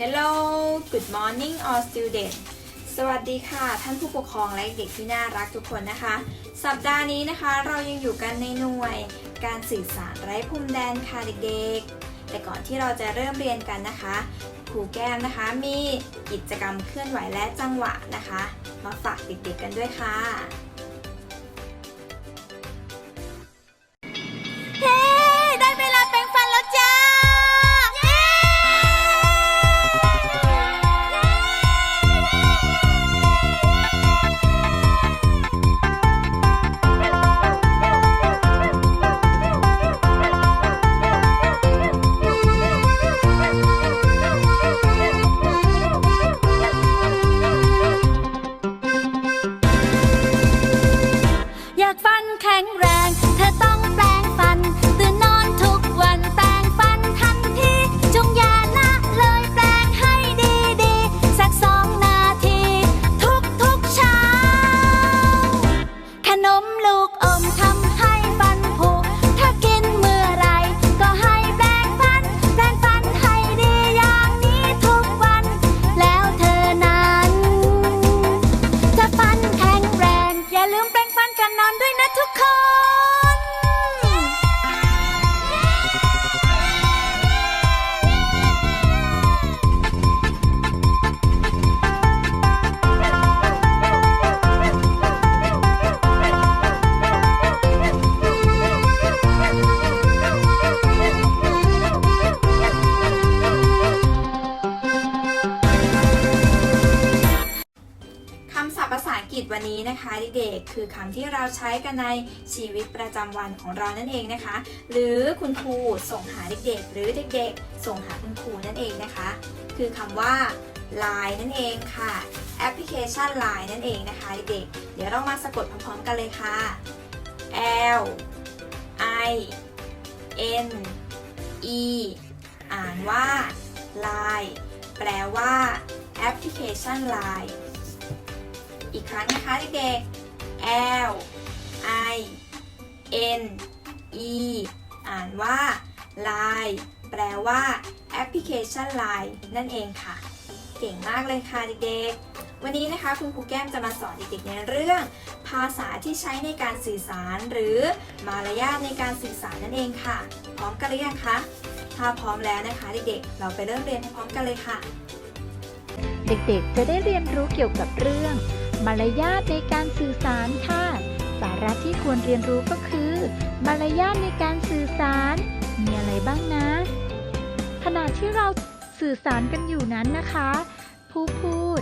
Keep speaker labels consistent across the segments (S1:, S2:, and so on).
S1: Hello Good morning all students สวัสดีค่ะ ท่านผู้ปกครองและเด็กที่น่ารักทุกคนนะคะ สัปดาห์นี้นะคะเรายังอยู่กันในหน่วย การสื่อสารไร้พรมแดนค่ะเด็กๆ แต่ก่อนที่เราจะเริ่มเรียนกันนะคะครูแก้มนะคะมีกิจกรรมเคลื่อนไหวและจังหวะนะคะ มาฝากเด็กๆกันด้วยค่ะ
S2: นี้นะคะ
S1: เด็กๆคือคำที่เราใช้กันในชีวิตประจำวันของเรานั่นเองนะคะ หรือคุณครูส่งหาเด็กๆ หรือเด็กๆ ส่งหาคุณครูนั่นเองนะคะ คือคำว่า Line นั่นเองค่ะแอปพลิเคชัน Line นั่นเองนะคะเด็กๆเดี๋ยวเรามาสะกดพร้อมๆกันเลยค่ะ L I N E อ่านว่า Line แปลว่าแอปพลิเคชัน Line อีกครั้งนะคะเด็กๆ L I N E อ่านว่า Line แปลว่าแอปพลิเคชัน Line นั่นเองค่ะ เก่งมากเลยค่ะเด็กๆ วันนี้นะคะคุณครูแก้มจะมาสอนเด็กๆในเรื่อง ภาษาที่ใช้ในการสื่อสารหรือมารยาทในการสื่อสารนั่นเองค่ะ พร้อมกันหรือยังคะ ถ้าพร้อมแล้วนะคะเด็กๆ เราไปเริ่มเรียนพร้อมกันเลยค่ะ
S3: เด็กๆ จะได้เรียนรู้เกี่ยวกับเรื่อง มารยาทในการสื่อสารค่ะ สาระที่ควรเรียนรู้ก็คือ มารยาทในการสื่อสาร มีอะไรบ้างนะ ขณะที่เราสื่อสารกันอยู่นั้นนะคะ ผู้พูด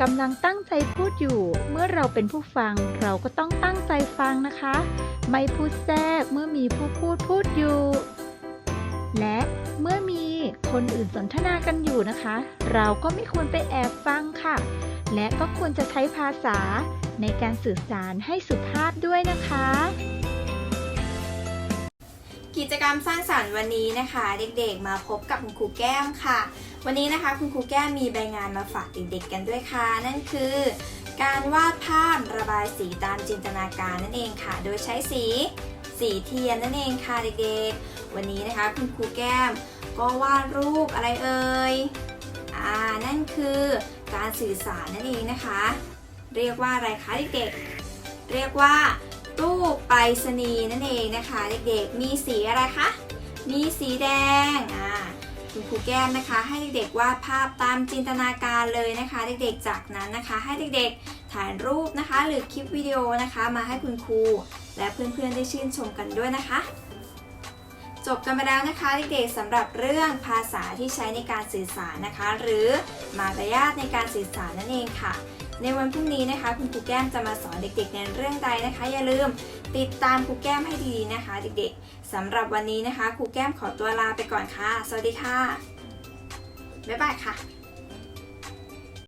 S3: กำลังตั้งใจพูดอยู่ เมื่อเราเป็นผู้ฟัง เราก็ต้องตั้งใจฟังนะคะ ไม่พูดแทรกเมื่อมีผู้พูดพูดอยู่ และเมื่อมีคนอื่นสนทนากันอยู่นะคะ เราก็ไม่ควรไปแอบฟังค่ะ และก็ควรจะใช้ภาษาในการสื่อสารให้สุภาพด้วยนะคะ
S1: กิจกรรมสร้างสรรค์วันนี้นะคะ เด็กๆ มาพบกับคุณครูแก้มค่ะ วันนี้นะคะคุณครูแก้มมีใบงานมาฝากเด็กๆกันด้วยค่ะ นั่นคือ การวาดภาพระบายสีตามจินตนาการนั่นเองค่ะ โดยใช้สีสีเทียนนั่นเองค่ะเด็กๆ วันนี้นะคะคุณครูแก้มก็วาดรูปอะไรเอ่ยอ่านั่นคือ การสื่อสารนั่นเองนะคะ เรียกว่าอะไรคะเด็กๆ เรียกว่าตู้ไปรษณีย์นั่นเองนะคะ เด็กๆ มีสีอะไรคะ มีสีแดง อ่า คุณครูแก้มนะคะ ให้เด็กๆวาดภาพตามจินตนาการเลยนะคะ เด็กๆ จากนั้นนะคะ ให้เด็กๆ ถ่ายรูปนะคะ หรือคลิปวิดีโอนะคะ มาให้คุณครู และเพื่อนๆ ได้ชื่นชมกันด้วยนะคะ จบกันไปแล้วนะคะเด็กๆสำหรับเรื่องภาษาที่ใช้ในการสื่อสารนะคะ หรือมารยาทในการสื่อสารนั่นเองค่ะ ในวันพรุ่งนี้นะคะ คุณครูแก้มจะมาสอนเด็กๆในเรื่องใดนะคะ อย่าลืมติดตามครูแก้มให้ดีๆนะคะ เด็กๆสำหรับวันนี้นะคะครูแก้มขอตัวลาไปก่อนค่ะ สวัสดีค่ะบ๊ายบายค่ะ